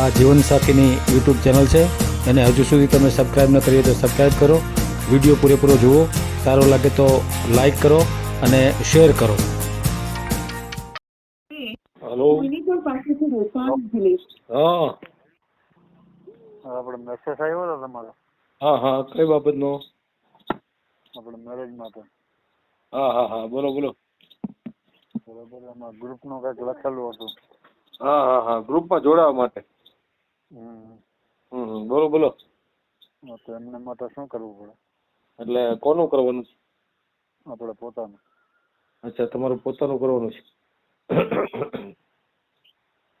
આ જીવનસાથીની YouTube channel છે. એને હજુ સુધી તમે સબસ્ક્રાઈબ ન કરી હોય તો સબસ્ક્રાઈબ કરો. વીડિયો પૂરેપૂરો જુઓ. સારો લાગે તો લાઈક કરો અને શેર કરો. હલો હા. આપણે મેસેજ આવ્યો હતો તમારો. હા હા. કઈ બાબતનો? આપણે મેરેજ માટે. હા હા હા. બોલો બોલો. બરોબર એમાં ગ્રુપનું કંઈક લખેલું હતું. હા હા હા. ગ્રુપમાં જોડાવા માટે. હમ. બોલો બોલો. તો એમને માટે શું કરવું પડે? એટલે કોનું કરવાનું છે? આપણે પોતાનું. અચ્છા તમારું પોતાનું કરવાનું છે.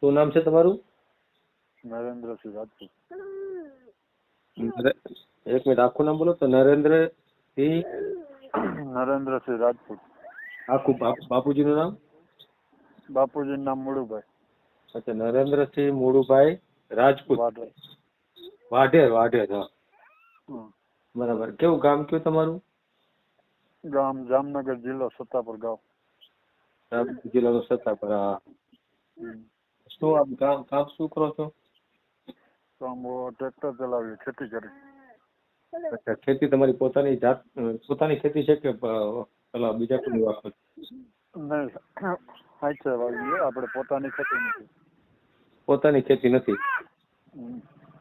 શું નામ છે તમારું? નરેન્દ્રસિંહ રાજપૂત. એક મિનિટ આખું નામ બોલો તો. નરેન્દ્ર સિંહ નરેન્દ્રસિંહ રાજપૂત. આખું બાપ- બાપુજીનું નામ? બાપુજીનું નામ મુળુભાઈ. અચ્છા નરેન્દ્રસિંહ મુળુભાઈ રાજપૂત. વાઢે વાઢેર વાઢેર હા બરાબર. કેવું ગામ કયું તમારું? ગામ જામનગર જિલ્લો સત્તાપુર ગામ. જામનગર જિલ્લાનો સત્તાપુર હા. શું આપ કામ કામ શું કરો છો? તો આમ ટ્રેક્ટર ચલાવીએ ખેતી કરી અચ્છા ખેતી તમારી પોતાની જાત પોતાની ખેતી છે કે પેલા બીજા કોઈ વાત છો? નહીં હાચે આપણે પોતાની ખેતી નથી. પોતાની ખેતી નથી.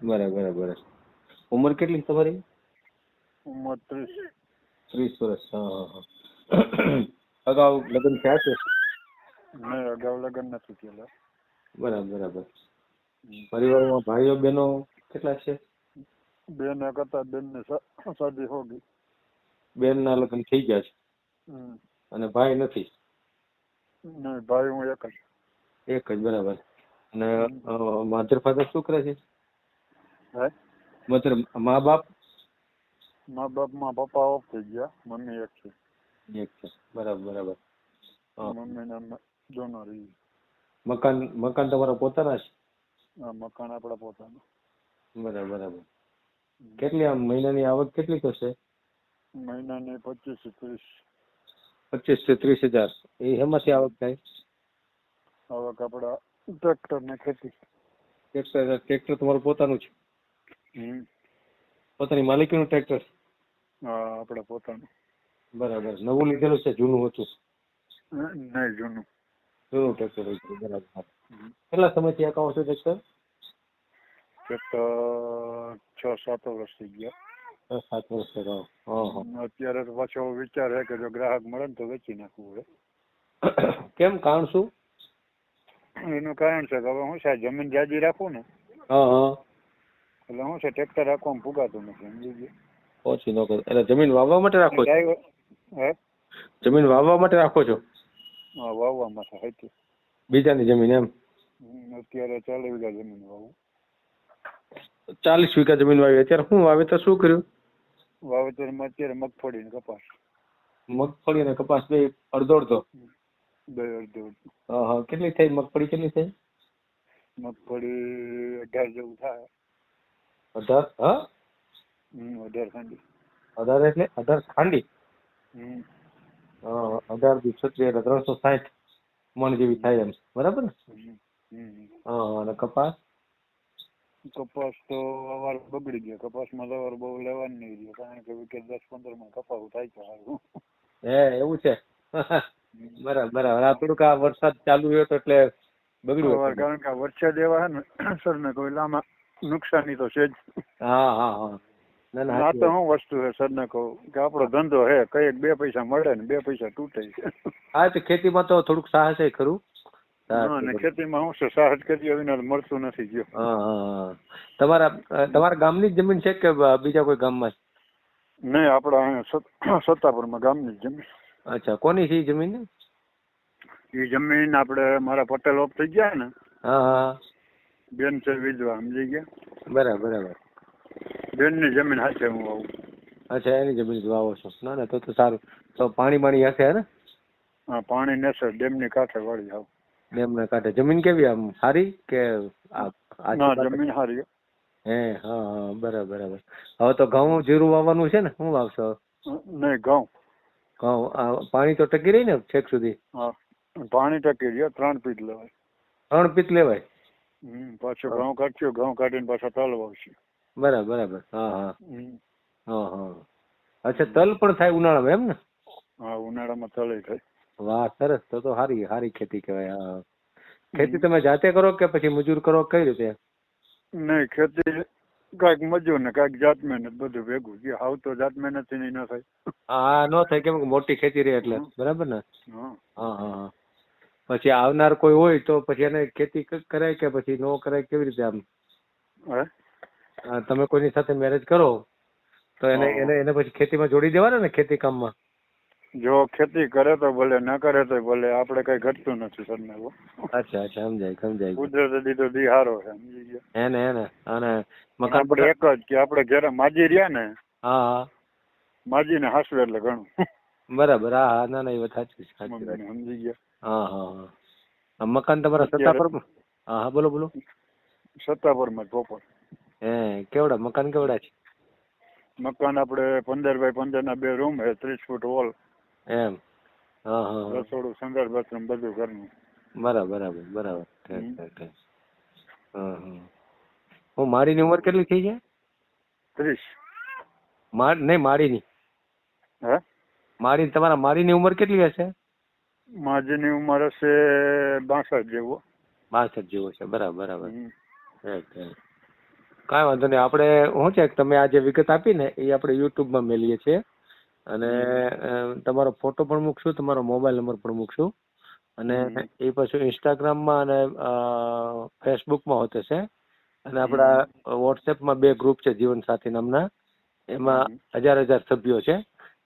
બરાબર બરાબર. ઉંમર કેટલી તમારી? ઉંમર ત્રીસ. ત્રીસ વર્ષ હા હા અગાઉ લગ્ન થયા છે? નહીં અગાઉ લગ્ન નથી થયેલા. બરાબર બરાબર. પરિવારમાં ભાઈઓ બહેનો કેટલા છે? બેન એક હતા બેન ને શાદી હો ગઈ. બેનના લગ્ન થઈ ગયા છે. અને ભાઈ નથી? ભાઈ હું એક જ. એક જ બરાબર. અને મધર ફાધર શું કરે છે? હે? મધર મા બાપ? મા બાપમાં પપ્પા ઓફ થઈ ગયા. મમ્મી એક છે. એક છે. બરાબર બરાબર. મમ્મી ને ડોનર મકાન મકાન તમારા પોતાના છે? મકાન આપણા પોતાનું. બરાબર બરાબર. કેટલી આમ મહિનાની આવક કેટલી થશે? મહિનાની પચીસ ત્રીસ. પચીસથી ત્રીસ હજાર. એ એમાંથી આવક થાય? આવક આપણા ટ્રેક્ટર ને ખેતી ટ્રેક્ટર ટ્રેક્ટર તમારું પોતાનું છે. પોતાની માલિકીનું ટ્રેક્ટર હા આપણે પોતાનું. બરાબર. નવું લીધેલું છે જૂનું હતું. નહીં જૂનું. જૂનું ટ્રેક્ટર બરાબર. કેટલા સમયથી અકાઉન્ટ છે ટ્રેક્ટર ટ્રેક્ટર છ સાત વર્ષ થઈ ગયા. છ સાત વર્ષ થયા અત્યારે પાછો વિચાર છે કે જો ગ્રાહક મળે ને તો વેચી નાખવું હોય. કેમ? કારણ શું? એનું કારણ છે કે હવે હું છે જમીન જાજી રાખું ને એટલે હું છે ટ્રેક્ટર રાખવામાં ફુગાતું નથી સમજી ગયો ઓછી ન કરો. એટલે જમીન વાવવા માટે રાખો છો? જમીન વાવવા માટે રાખો છો? હા વાવવામાં છે હતી બીજાની જમીન એમ? અત્યારે ચાલીસ વીઘા જમીન વાવું. ચાલીસ વીઘા જમીન વાવી. અત્યારે શું વાવેતર શું કર્યું? વાવેતરમાં અત્યારે મગફળી ને કપાસ. મગફળી અને કપાસ બે અડધો અડધો હા કેટલી થઈ? મગફળી કેટલી થઈ? મગફળી અઢાર જેવું થાય. અઢાર? હા? અઢાર ખાંડી. અઢાર એટલે અઢાર ખાંડી? અઢાર દુ છત્રી એટલે ત્રણસો સાઠ મણ જેવી થાય એમ. બરાબર ને? હા અને કપાસ? કપાસ તો અવાર બગડી ગયો. કપાસમાં તો અવાર બહુ લેવાની નહીં રહ્યો. કારણ કે વિકેટ દસ પંદરમાં કપાવું થાય છે હારું. હે એવું છે. બરાબર બરાબર. આ થોડુંક આ વરસાદ ચાલુ રહ્યો તો એટલે બગડ્યું કારણ કે વરસાદ એવા હે ને સર ને આમાં નુકસાની તો છે જ. હા હા હા. ના તો હું વસ્તુ છે સર ને કહું કે આપણો ધંધો હે કઈ બે પૈસા મળે ને બે પૈસા તૂટે હા તો ખેતીમાં તો થોડુંક સાહસ છે ખરું. અને ને ખેતીમાં હું છે સાહસ કરીએ વિના મળતું નથી ગયો. હા તમારા તમારા ગામની જ જમીન છે કે બીજા કોઈ ગામમાં? નહીં આપણા અહીંયા સત- સત્તાપુરમાં ગામની જમીન. અચ્છા કોની છે જમીન? એ જમીન આપણે મારા પટેલ ઓફ થઈ ગયા ને હા હા બેન છે વિધવા સમજી ગયા? બરાબર બરાબર. બેનની જમીન હાથે હું આવું અચ્છા એની જમીન વાવો છો. ના ના તો તો સારું. તો પાણી બાણી હશે ને? હા પાણી નેસર ડેમની કાંઠે વાળી જાવ ડેમના કાંઠે. જમીન કેવી આમ સારી કે આ- ના જમીન સારી. હે હા હા બરાબર બરાબર. હવે તો ઘઉં જીરું વાવવાનું છે ને? શું વાવશો? નહીં ઘઉં. પાણી તો ટકી રહી ને છેક સુધી? હા પાણી ટકી રહ્યો ત્રણ પીટ લેવાય. ત્રણ પીત લેવાય? હમ પાછું ઘઉં કાઢ્યો ઘઉં કાઢીને પાછા તલ વાવશે. બરાબર બરાબર. હા હા. હા હા. અચ્છા તલ પણ થાય ઉનાળામાં એમ ને? હા ઉનાળામાં તલ થાય. વાહ સરસ. તો તો સારી સારી ખેતી કહેવાય હા ખેતી તમે જાતે કરો કે પછી મજૂર કરો? કઈ રીતે? નહીં ખેતી કાંઈક મજૂર ને કાંઈક જાત મહેનત બધું ભેગું કે હાવ તો જાત મહેનતથી ન થાય. હા ન થાય કેમ કે મોટી ખેતી રહે એટલે. બરાબર ને? હા. હા પછી આવનાર કોઈ હોય તો પછી એને ખેતી કરાય કે પછી ન કરાય કેવી રીતે આમ? હે? તમે કોઈની સાથે મેરેજ કરો તો એને એને એને પછી ખેતીમાં જોડી દેવાના ને ખેતી કામમાં? જો ખેતી કરે તો ભલે ન કરે તો ભલે આપણે કઈ ઘટતું નથી સરને અચ્છા અચ્છા સમજાય સમજાય. કુદરતે દીધો દી હારો છે સમજી ગયા. હે ને હે ને અને મકાન આપણે એક જ કે આપણે ઘરે માજી રહ્યા ને હા હા. માજીને હાસવે એટલે ઘણું. બરાબર હા હા ના ના એ વાત સાચી સાચી વાત. સમજી ગયા. હા હા હા. મકાન તમારા સત્તા પર હા હા બોલો બોલો. સત્તાપરમાં પોપર હે કેવડા મકાન કેવડા છે? મકાન આપણે પંદર બાય પંદર ના બે રૂમ હે ત્રીસ ફૂટ હોલ એમ. હા હા રસોડું સંડાસ બાથરૂમ બધું ઘરનું. બરાબર બરાબર બરાબર. ઠીક. ઠીક ઠીક. હા હા. હું મારીની ઉંમર કેટલી થઈ છે ત્રીસ. માર નહીં મારીની. હે? મારી તમારા મારીની ઉંમર કેટલી હશે? માજીની ઉંમર હશે બાસઠ જેવો. બાસઠ જેવો છે બરાબર બરાબર. કાંઈ વાંધો નહીં. આપણે શું છે તમે આ જે વિગત આપી ને એ આપણે યુટ્યુબમાં મેલીએ છીએ. અને તમારો ફોટો પણ મૂકશું તમારો મોબાઈલ નંબર પણ મૂકશું. અને એ પછી ઇન્સ્ટાગ્રામમાં અને ફેસબુકમાં હોતે છે. અને આપણા વોટ્સએપમાં બે ગ્રુપ છે જીવનસાથી નામના. એમાં હજાર હજાર સભ્યો છે.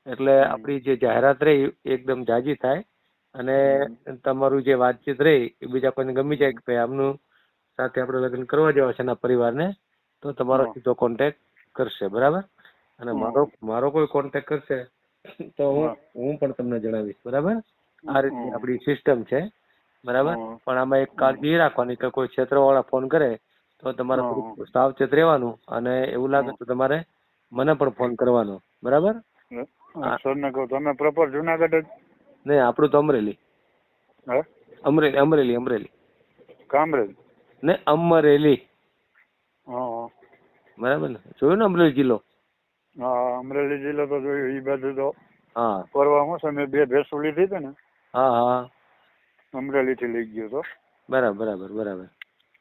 એટલે આપણી જે જાહેરાત રહી એ એકદમ જાજી થાય. અને તમારું જે વાતચીત રહી એ બીજા કોઈને ગમી જાય કે ભાઈ આમનું સાથે આપણે લગ્ન કરવા જેવા છે એના પરિવારને તો તમારો સીધો કોન્ટેક્ટ કરશે બરાબર? અને મારો મારો કોઈ કોન્ટેક્ટ કરશે તો હું હું. પણ તમને જણાવીશ બરાબર? આ રીતની આપણી સિસ્ટમ છે બરાબર? પણ આમાં એક કાળજી રાખવાની કે કોઈ ક્ષેત્રવાળા ફોન કરે તો તમારે હા. થોડુંક સાવચેત રહેવાનું અને એવું લાગે. તો તમારે મને પણ ફોન કરવાનો બરાબર? કહું તમે પ્રોપર જુનાગઢ જ નહીં આપણું તો અમરેલી. અમરેલી અમરેલી અમરેલી. કામરેજ? ને અમરેલી. બરાબર ને? જોયું ને અમરેલી જિલ્લો? હા અમરેલી જિલ્લો તો જોયું એ બાજુ તો હા. પરવામાં છે મેં બે ભેંસો લીધી હતી ને હા હા. અમરેલી થી લઈ ગયો તો. બરાબર બરાબર બરાબર.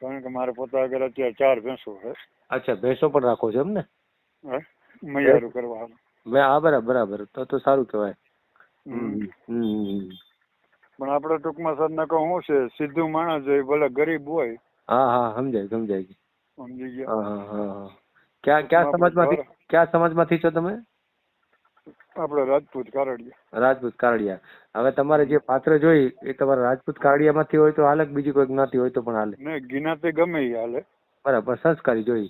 કારણ કે મારે પોતા આગળ અત્યારે ચાર ભેંસો છે. અચ્છા ભેંસો પણ રાખો છો એમ ને? મૈયારું કરવા બે હા બરાબર બરાબર. તો તો સારું કહેવાય. પણ આપણે ટૂંકમાં સર ને કહું શું છે? સીધું માણસ હોય ભલે ગરીબ હોય. હા હા સમજાય સમજાય. સમજી ગયા. હા હા હા ક્યાં ક્યાં સમાજમાંથી? ક્યાં સમાજમાંથી છો તમે? આપણે રાજપૂત કારડિયા. રાજપૂત કારડિયા. હવે તમારે જે પાત્ર જોઈ એ તમારા રાજપૂત કારડિયામાંથી હોય તો હાલે બીજી કોઈ જ્ઞાતિ હોય તો પણ હાલે? ને જ્ઞાતિ ગમે એ હાલે. બરાબર સંસ્કારી જોઈ.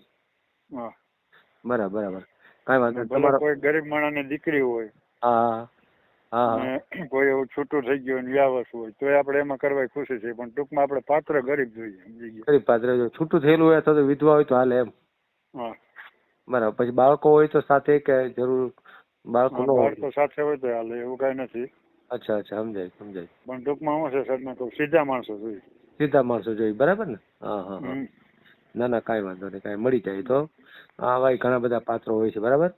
બરાબર બરાબર. કાંઈ વાંધો. ભલે કોઈ ગરીબ માણસની દીકરી હોય હા હા કોઈ એવું છૂટું થઈ ગયું વ્યાવસ હોય તો આપણે એમાં કરવાની ખુશી છે. પણ ટૂંકમાં આપણે પાત્ર ગરીબ જોઈએ ગરીબ પાત્ર જો છૂટું થયેલું હોય અથવા તો વિધવા હોય તો હાલે એમ. હા. બરાબર. પછી બાળકો હોય તો સાથે કે જરૂર બાળકો હા, ન હોય? બાળકો સાથે હોય તો હાલે એવું કઈ નથી. અચ્છા અચ્છા સમજાય સમજાય. પણ ટૂંકમાં હું છે સર તો કહું સીધા માણસો જોઈએ. સીધા માણસો જોઈ બરાબર ને? હા હા હા. ના ના કાંઈ વાંધો નહીં કાંઈ મળી જાય તો. હા ભાઈ ઘણા બધા પાત્રો હોય છે બરાબર?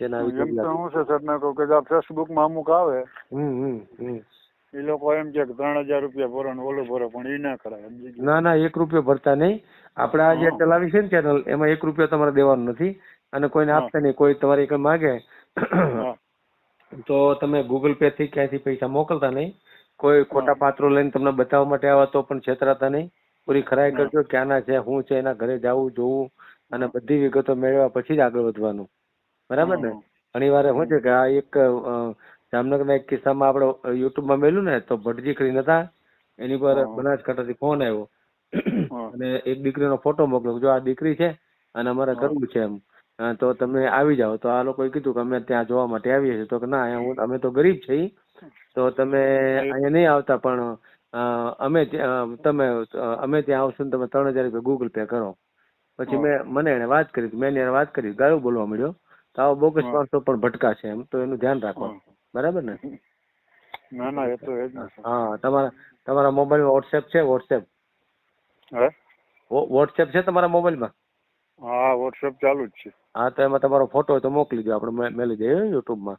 જેના શું છે સર ને કહું કે આ ફેસબુકમાં અમુક આવે. હમ હમ હમ. એ લોકો એમ કે ત્રણ હજાર રૂપિયા ભરો ને ઓલું ભરો પણ એ ના કરાય ના ના એક રૂપિયો ભરતા નહીં. આપણે આ જે ચલાવી છે ને ચેનલ એમાં એક રૂપિયો તમારે દેવાનો નથી અને કોઈને. આપતા નહીં કોઈ તમારે એક માગે. તો તમે ગૂગલ પે થી ક્યાંયથી પૈસા મોકલતા નહીં? કોઈ ખોટા પાત્રો લઈને તમને બતાવવા માટે આવા તો પણ છેતરાતા નહીં? પૂરી ખરાઈ કરજો ક્યાંના છે શું છે એના ઘરે જવું જોવું અને બધી વિગતો મેળવ્યા પછી જ આગળ વધવાનું. બરાબર ને? ઘણી વાર શું છે કે આ એક જામનગરના એક કિસ્સામાં આપણે યુટ્યુબમાં મેલ્યું ને તો ભટજી કરીને હતા એની પર બનાસકાંઠાથી ફોન આવ્યો. અને એક દીકરીનો ફોટો મોકલ્યો જો આ દીકરી છે અને અમારે. કરવું છે એમ. તો તમે આવી જાઓ. તો આ લોકોએ કીધું કે અમે ત્યાં જોવા માટે આવીએ છીએ. તો કે ના અહીંયા હું અમે તો ગરીબ છીએ. તો તમે અહીંયા નહીં આવતા પણ અમે તમે અમે ત્યાં આવશું ને તમે ત્રણ હજાર રૂપિયા ગૂગલ પે કરો. પછી મેં મને એને વાત કરી મેં એને વાત કરી ગાળું બોલવા મળ્યો તો આવો બોગસ. માણસો પણ ભટકા છે એમ. તો એનું ધ્યાન રાખો. બરાબર ને? ના ના એ તો એ જ ને. હા તમારા તમારા મોબાઈલમાં વોટ્સએપ છે વોટ્સએપ હે? વોટ્સએપ છે તમારા મોબાઈલમાં હા વોટ્સઅપ ચાલુ જ છે. હા તો એમાં તમારો ફોટો હોય તો મોકલી દો આપણે મેલી દઈએ યુટ્યુબમાં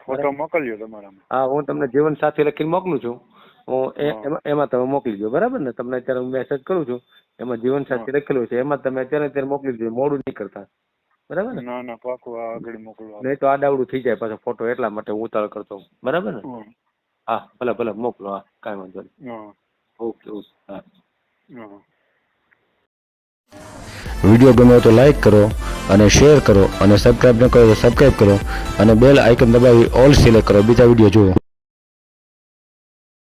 ફોટો મોકલજો તમારામાં. હા હું તમને જીવન સાથી લખીને મોકલું છું. હું એમાં એમાં તમે મોકલી દો બરાબર ને? તમને અત્યારે હું મેસેજ કરું છું એમાં જીવન સાથી લખેલું છે એમાં તમે અત્યારે અત્યારે મોકલી દો મોડું નહીં કરતા. બરાબર ને? ના ના પાકું આ આગળ મોકલવા નહીં તો આડાવડું થઈ જાય પાછો ફોટો એટલા માટે હું ઉતાવળ કરતો. બરાબર ને? હમ. હા ભલે ભલે મોકલો હા કાંઈ વાંધો નહીં. હા. ઓકે ઓકે હા. હા. વીડિયો ગમ્યો તો લાઈક કરો અને શેર કરો અને સબસ્ક્રાઈબ ન કરો તો સબસ્ક્રાઈબ કરો અને બેલ આઇકન દબાવી ઓલ સિલેક્ટ કરો. બીજા વીડિયો જુઓ.